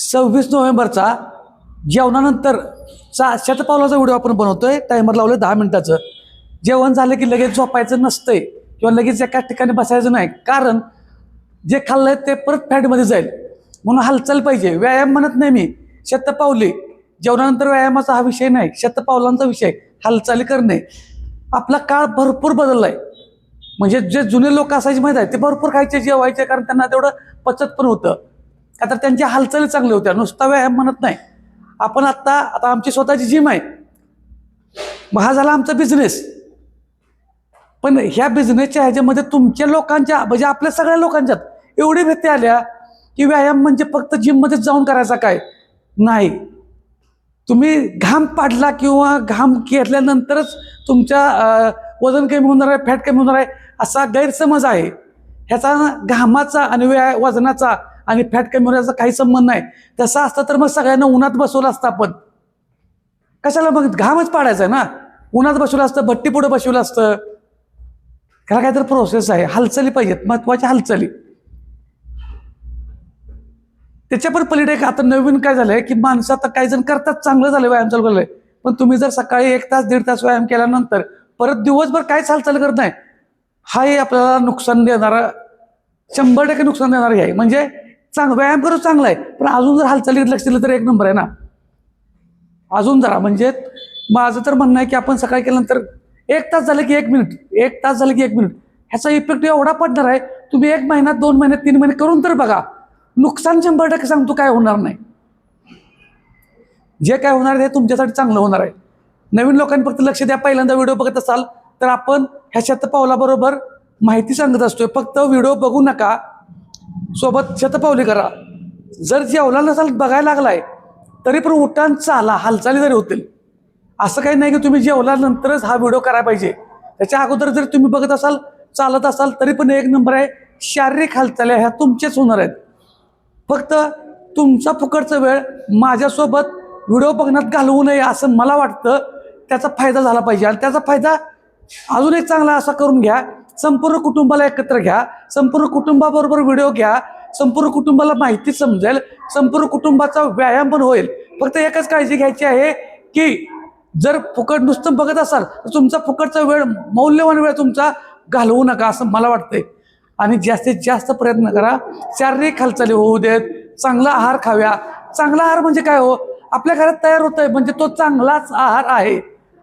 सव्वीस नोव्हेंबरचा जेवणानंतर चा शतपावलाचा व्हिडिओ आपण बनवतोय. टायमर लावलं दहा मिनिटाचं. जेवण झालं की लगेच झोपायचं नसतंय किंवा लगेच एका ठिकाणी बसायचं नाही. कारण जे खाल्लंय ते परत फॅटमध्ये जाईल. म्हणून हालचाल पाहिजे. व्यायाम म्हणत नाही मी. शतपावली. जेवणानंतर व्यायामाचा हा विषय नाही. शतपावलांचा विषय. हालचाली करणे. आपला काळ भरपूर बदललाय. म्हणजे जे जुने लोक असायचे माहीत आहे ते भरपूर खायचे जेवायचे कारण त्यांना तेवढं पचत पण होतं. का तर त्यांच्या हालचाली चांगल्या होत्या. नुसता व्यायाम म्हणत नाही. आपण आत्ता आता आमची स्वतःची जिम आहे. मग हा झाला आमचा बिझनेस पण ह्या बिझनेसच्या ह्याच्यामध्ये तुमच्या लोकांच्या म्हणजे आपल्या सगळ्या लोकांच्यात एवढी भीती आल्या की व्यायाम म्हणजे फक्त जिममध्येच जाऊन करायचा काय? नाही. तुम्ही घाम पाडला किंवा घाम घेतल्यानंतरच तुमच्या वजन कमी होणार आहे फॅट कमी होणार आहे असा गैरसमज आहे. ह्याचा घामाचा आणि व्याया वजनाचा आणि फॅट कमी होण्याचा काही संबंध नाही. तसं असतं तर मग सगळ्यांना उन्हात बसवलं असतं आपण. कशाला मग घामच पाडायचा आहे ना? उन्हात बसवलं असतं भट्टी पुढे बसवलं असतं. त्याला काहीतरी प्रोसेस आहे. हालचाली पाहिजेत महत्त्वाच्या हालचाली. त्याच्या पण पलीकडे एक आता नवीन काय झालंय की माणसं आता काही जण करतात चांगलं झालं व्यायाम चालू केलंय पण तुम्ही जर सकाळी एक तास दीड तास व्यायाम केल्यानंतर परत दिवसभर काहीच हालचाल करत नाही. हाही आपल्याला नुकसान देणारा शंभर टक्के नुकसान देणारी आहे. म्हणजे चांग व्यायाम करू चांगला आहे पण अजून जर हालचालीत लक्ष दिलं तर एक नंबर आहे ना. अजून जरा म्हणजे माझं तर म्हणणं आहे की आपण सकाळी केल्यानंतर एक तास झालं की एक मिनिट एक तास झालं की एक मिनिट. ह्याचा इफेक्ट एवढा पडणार आहे तुम्ही एक महिन्यात दोन महिन्यात तीन महिने करून तर बघा. नुकसान शंभर टक्के सांगतो काय होणार नाही. जे काय होणार आहे ते तुमच्यासाठी चांगलं होणार आहे. नवीन लोकांनी फक्त लक्ष द्या. पहिल्यांदा व्हिडिओ बघत असाल तर आपण ह्या शतपावलाबरोबर माहिती सांगत असतोय. फक्त व्हिडिओ बघू नका. सोबत शतपावली करा. जर जेवला नसाल बघायला लागलाय तरी पण उठान चाला हालचाली जरी होतील. असं काही नाही की तुम्ही जेवल्यानंतरच हा व्हिडिओ करायला पाहिजे. त्याच्या अगोदर जर तुम्ही बघत असाल चालत असाल तरी पण एक नंबर आहे शारीरिक हालचाली ह्या तुमचेच होणार आहेत. फक्त तुमचा फुकटचा वेळ माझ्यासोबत व्हिडिओ बघण्यात घालवू नये असं मला वाटतं त्याचा फायदा झाला पाहिजे. आणि त्याचा फायदा अजून एक चांगला असा करून घ्या संपूर्ण कुटुंबाला एकत्र घ्या. संपूर्ण कुटुंबाबरोबर व्हिडिओ घ्या. संपूर्ण कुटुंबाला माहिती समजेल. संपूर्ण कुटुंबाचा व्यायाम पण होईल. फक्त एकच काळजी घ्यायची आहे की जर फुकट नुसतं बघत असाल तर तुमचा फुकटचा वेळ मौल्यवान वेळ तुमचा घालवू नका असं मला वाटतंय. आणि जास्तीत जास्त प्रयत्न करा. शारीरिक हालचाली होऊ देत. चांगला आहार खाव्या. चांगला आहार म्हणजे काय हो? आपल्या घरात तयार होतंय म्हणजे तो चांगलाच आहार आहे.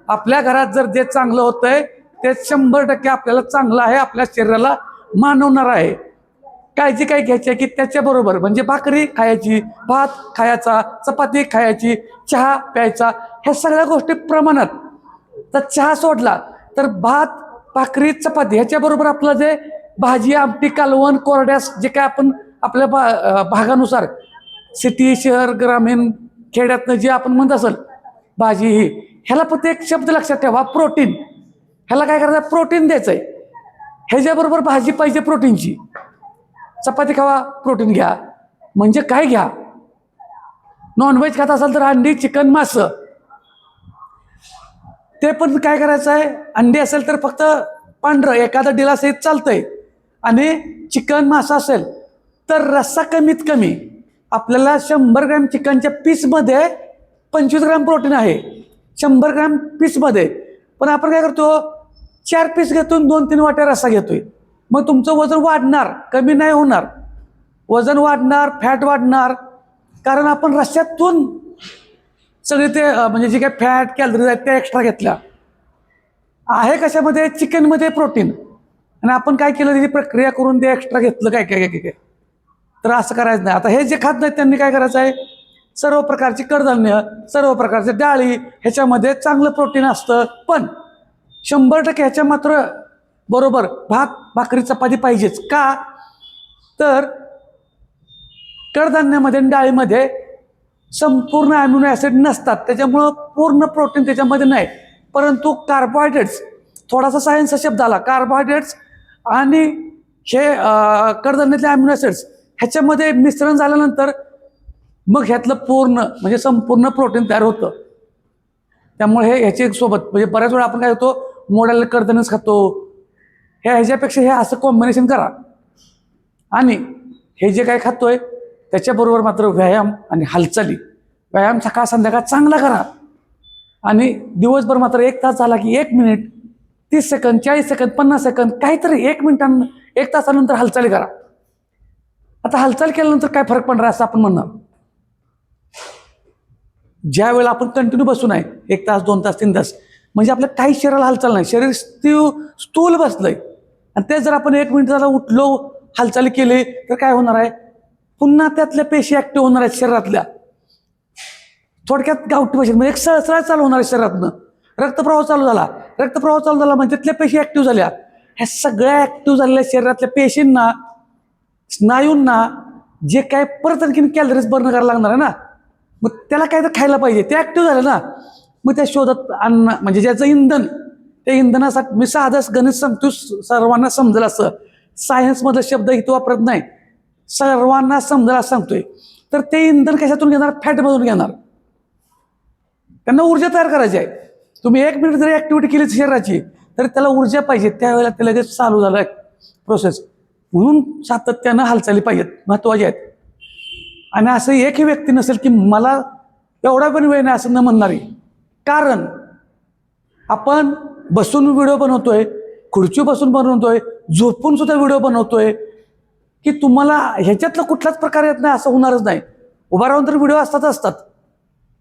आपल्या घरात जर जे चांगलं होतंय ते शंभर टक्के आपल्याला चांगलं आहे आपल्या शरीराला मानवणार आहे. काळजी काय घ्यायची आहे की त्याच्याबरोबर म्हणजे भाकरी खायची भात खायचा चपाती खायची चहा प्यायचा ह्या सगळ्या गोष्टी प्रमाणात. तर चहा सोडला तर भात भाकरी चपाती ह्याच्याबरोबर आपलं जे भाजी आमटी कालवण कोरड्यास जे काय आपण आपल्या भा भागानुसार सिटी शहर ग्रामीण खेड्यातनं जे आपण म्हणत असेल भाजी ही ह्याला फक्त एक शब्द लक्षात ठेवा प्रोटीन. ह्याला काय करायचं? प्रोटीन द्यायचं आहे ह्याच्याबरोबर भाजी पाहिजे प्रोटीनची चपाती खावा प्रोटीन घ्या. म्हणजे काय घ्या? नॉनव्हेज खात असाल तर अंडी चिकन मासं. ते पण काय करायचं आहे अंडी असेल तर फक्त पांढरं एखादं डिलासहित चालतंय. आणि चिकन मासा असेल तर रस्सा कमीत कमी. आपल्याला शंभर ग्रॅम चिकनच्या पीसमध्ये पंचवीस ग्रॅम प्रोटीन आहे. शंभर ग्रॅम पीसमध्ये. पण आपण काय करतो? चार पीस घेतो दोन तीन वाट्या रस्सा घेतोय. मग तुमचं वजन वाढणार कमी नाही होणार. वजन वाढणार फॅट वाढणार. कारण आपण रस्त्यातून सगळे ते म्हणजे जे काय फॅट कॅलरीज आहेत त्या एक्स्ट्रा घेतल्या. आहे कशामध्ये? चिकनमध्ये प्रोटीन आणि आपण काय केलं त्याची प्रक्रिया करून ते एक्स्ट्रा घेतलं काय काय काय काय. तर असं करायचं नाही. आता हे जे खात नाहीत त्यांनी काय करायचं आहे? सर्व प्रकारची कडधान्य सर्व प्रकारचे डाळी ह्याच्यामध्ये चांगलं प्रोटीन असतं. पण शंभर टक्के ह्याच्या मात्र बरोबर भात भाकरी चपाती पाहिजेच. का? तर कडधान्यामध्ये डाळीमध्ये संपूर्ण अॅम्युनो ॲसिड नसतात. त्याच्यामुळं पूर्ण प्रोटीन त्याच्यामध्ये नाही. परंतु कार्बोहायड्रेट्स थोडासा सायन्सचा शब्द आला. कार्बोहायड्रेट्स आणि हे कडधान्यातले अॅम्युनो ॲसिड्स ह्याच्यामध्ये मिश्रण झाल्यानंतर मग ह्यातलं पूर्ण म्हणजे संपूर्ण प्रोटीन तयार होतं. त्यामुळे हे ह्याचे सोबत म्हणजे बऱ्याच वेळा आपण काय होतो मोडायला कडधान्यच खातो. हे ह्याच्यापेक्षा हे असं कॉम्बिनेशन करा. आणि हे जे काय खातोय त्याच्याबरोबर मात्र व्यायाम आणि हालचाली. व्यायाम सकाळ संध्याकाळ चांगला करा. आणि दिवसभर मात्र एक तास झाला की एक मिनिट तीस सेकंद चाळीस सेकंद पन्नास सेकंद काहीतरी एक मिनिटां एक तासानंतर हालचाली करा. आता हालचाल केल्यानंतर काय फरक पडणार असं आपण म्हणणार? ज्या वेळेला आपण कंटिन्यू बसून आहे एक तास दोन तास तीन तास म्हणजे आपल्या काही शरीराला हालचाल नाही. शरीर स्थू स्थूल बसलंय. आणि ते जर आपण एक मिनिट झाला उठलो हालचाली केली तर काय होणार आहे? पुन्हा त्यातल्या पेशी ऍक्टिव्ह होणार आहेत शरीरातल्या. थोडक्यात गावठी भाषेत म्हणजे एक सळसळ चालू होणार आहे शरीरातनं. रक्तप्रवाह चालू झाला. रक्तप्रवाह चालू झाला म्हणजे तिथल्या पेशी ऍक्टिव्ह झाल्या. ह्या सगळ्या ऍक्टिव्ह झालेल्या शरीरातल्या पेशींना स्नायूंना जे काय परत आणखीन कॅलरीज बर्न करायला लागणार आहे ना मग त्याला काय तर खायला पाहिजे. ते ऍक्टिव्ह झालं ना. मग त्या शोधात अन्न म्हणजे ज्याचं इंधन त्या इंधनासाठी मी साधंच गणित सांगतो सर्वांना समजेल असं. सायन्समधला शब्द इथं वापरत नाही. सर्वांना समजेल असं सांगतोय. तर ते इंधन कशातून घेणार? फॅटमधून घेणार. त्यांना ऊर्जा तयार करायची आहे. तुम्ही एक मिनिट जरी ऍक्टिव्हिटी केली शरीराची तर त्याला ऊर्जा पाहिजे. त्यावेळेला ते लगेच चालू झालं प्रोसेस म्हणून सातत्यानं हालचाली पाहिजेत. महत्त्वाच्या आहेत. आणि असं एकही व्यक्ती नसेल की मला एवढा पण वेळ नाही असं न म्हणणारी. कारण आपण बसून व्हिडिओ बनवतोय खुर्ची बसून बनवतोय झोपून सुद्धा व्हिडिओ बनवतोय की तुम्हाला ह्याच्यातलं कुठलाच प्रकार येत नाही असं होणारच नाही. उभा राहून तर व्हिडिओ असतात असतात.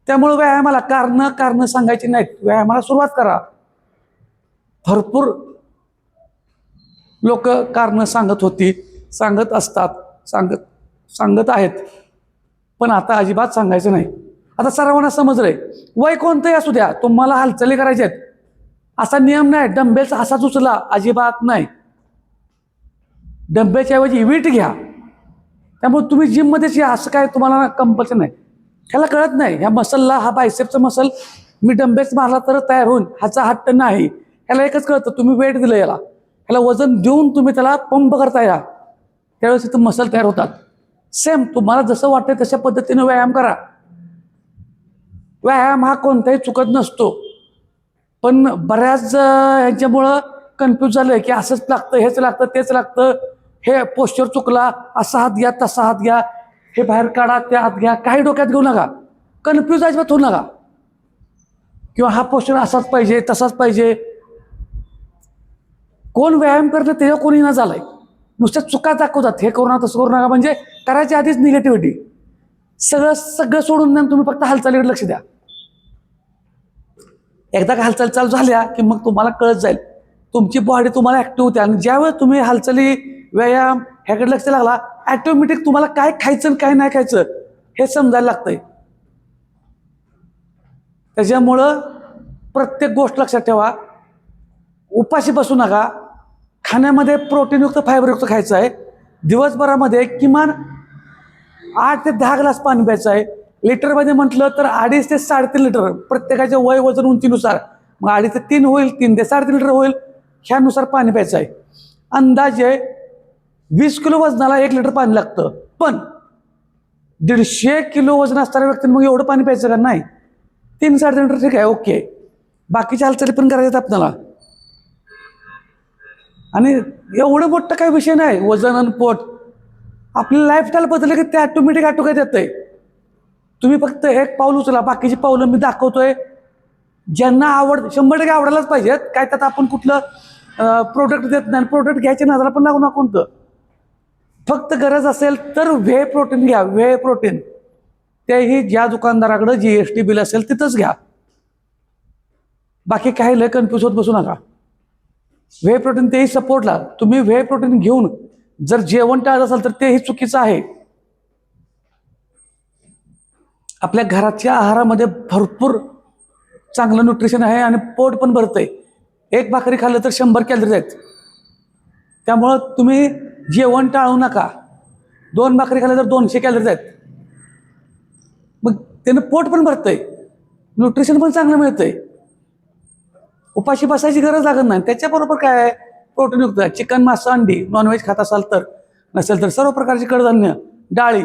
त्यामुळे व्यायामाला कारणं कारणं सांगायची नाहीत. व्यायामाला सुरुवात करा. भरपूर लोक कारणं सांगत होती सांगत असतात सांगत सांगत आहेत. पण आता अजिबात सांगायचं नाही. आता सर्वांना समजलंय वय कोणतंही असू द्या तुम्हाला हालचाली करायच्या आहेत. असा नियम नाही डंबेलचा असाच उचला अजिबात नाही. डंबेच्या ऐवजी वीट घ्या. त्यामुळे तुम्ही जिममध्येच या असं काय तुम्हाला कंपल्शन नाही. ह्याला कळत नाही ह्या मसलला हा बायसेपचा मसल मी डंबेच मारला तर तयार होईल ह्याचा हट्ट नाही. ह्याला एकच कळतं तुम्ही वेट दिलं याला. ह्याला वजन देऊन तुम्ही त्याला पंप करता या. त्यावेळेस इथं मसल तयार होतात. सेम तुम्हाला जसं वाटतं तशा पद्धतीनं व्यायाम करा. व्यायाम हा कोणताही चुकत नसतो. पण बऱ्याच ह्यांच्यामुळं कन्फ्यूज झालं की असंच लागतं हेच लागतं तेच लागतं. हे पोश्चर चुकला असा हात घ्या तसा हात घ्या. हे बाहेर काढा त्या हात घ्या. काही डोक्यात घेऊ नका. कन्फ्यूज अजिबात होऊ नका. किंवा हा पोश्चर असाच पाहिजे तसाच पाहिजे. कोण व्यायाम करणं तेव्हा कोणी ना झालंय. नुसत्या चुका दाखवतात. हे करू नका तसं करू नका. म्हणजे करायच्या आधीच निगेटिव्हिटी सगळं सगळं सोडून तुम्ही फक्त हालचालीकडे लक्ष द्या. एकदा हालचाल चालू झाल्या की मग तुम्हाला कळत जाईल. तुमची बॉडी तुम्हाला ॲक्टिव्ह होते आणि ज्यावेळेस तुम्ही हालचाली व्यायाम ह्याकडे लक्ष लागला ॲटोमॅटिक तुम्हाला काय खायचं आणि काय नाही खायचं हे समजायला लागतंय. त्याच्यामुळं प्रत्येक गोष्ट लक्षात ठेवा. उपाशी बसू नका. खाण्यामध्ये प्रोटीनयुक्त फायबरयुक्त खायचं आहे. दिवसभरामध्ये किमान आठ ते दहा ग्लास पाणी प्यायचं आहे. लिटरमध्ये म्हटलं तर अडीच ते साडेतीन लिटर प्रत्येकाच्या वय वजन उंचीनुसार. मग अडीच ते तीन होईल तीन ते साडेतीन लिटर होईल ह्यानुसार पाणी प्यायचं आहे. अंदाजे वीस किलो वजनाला एक लिटर पाणी लागतं. पण दीडशे किलो वजन असणाऱ्या व्यक्तीने मग एवढं पाणी प्यायचं का? नाही. तीन साडेतीन लिटर ठीक आहे ओके. बाकीच्या हालचाली पण करायच्यात आपल्याला. आणि एवढं मोठं काही विषय नाही. वजन आणि पोट. आपली लाईफस्टाईल बदललं की ते ऑटोमॅटिक आटोक्यात आहे तुम्ही फक्त एक पाऊल उचला बाकीची पावलं मी दाखवतोय. ज्यांना आवड शंभर टक्के आवडायलाच पाहिजेत काय त्यात आपण कुठलं प्रोडक्ट देत नाही प्रोडक्ट घ्यायच्या नजरा पण लागू ना कोणतं. फक्त गरज असेल तर व्हे प्रोटीन घ्या व्हे प्रोटीन तेही ज्या दुकानदाराकडं जी एस टी बिल असेल तिथंच घ्या. बाकी काही लय कन्फ्यूज होत बसू नका. व्हे प्रोटीन तेही सपोर्टला तुम्ही व्हे प्रोटीन घेऊन जर जेवण टाळत असाल तर तेही चुकीचं आहे. आपल्या घराच्या आहारामध्ये भरपूर चांगलं न्यूट्रिशन आहे आणि पोट पण भरतंय. एक भाकरी खाल्लं तर शंभर कॅलरीज आहेत. त्यामुळं तुम्ही जेवण टाळू नका. दोन भाकरी खाल्लं तर दोनशे कॅलरीज आहेत. मग त्यानं पोट पण भरतंय. न्यूट्रिशन पण चांगलं मिळतंय. उपाशी बसायची गरज लागत नाही. त्याच्याबरोबर काय आहे? प्रोटीनयुक्त आहे. चिकन मासा अंडी नॉनव्हेज खात असाल तर नसेल तर सर्व प्रकारची कडधान्य डाळी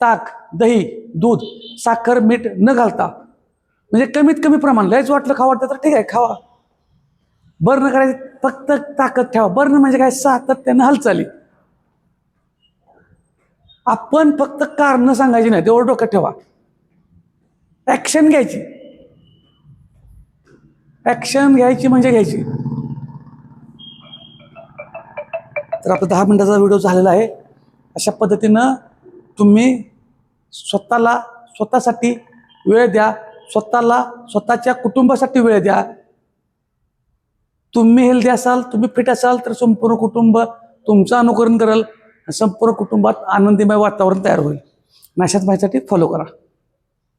ताक दही दूध साखर मीठ न घालता. म्हणजे कमीत कमी प्रमाण लयच वाटलं खावं वाटतं तर ठीक आहे खावा. बर्न करायची फक्त ताकद ठेवा. बर्न म्हणजे काय सातत्यानं हालचाली. आपण फक्त कारणं सांगायची नाही तेवढं डोक्यात ठेवा. ॲक्शन घ्यायची. ॲक्शन घ्यायची म्हणजे घ्यायची. तर आपला दहा मिनिटाचा व्हिडिओ झालेला आहे. अशा पद्धतीनं तुम्ही स्वतःला स्वतःसाठी वेळ द्या स्वतःला स्वतःच्या कुटुंबासाठी वेळ द्या. तुम्ही हेल्दी असाल तुम्ही फिट असाल तर संपूर्ण कुटुंब तुमचं अनुकरण करेल. संपूर्ण कुटुंबात आनंदीमय वातावरण तयार होईल. नाशात माहितीसाठी फॉलो करा.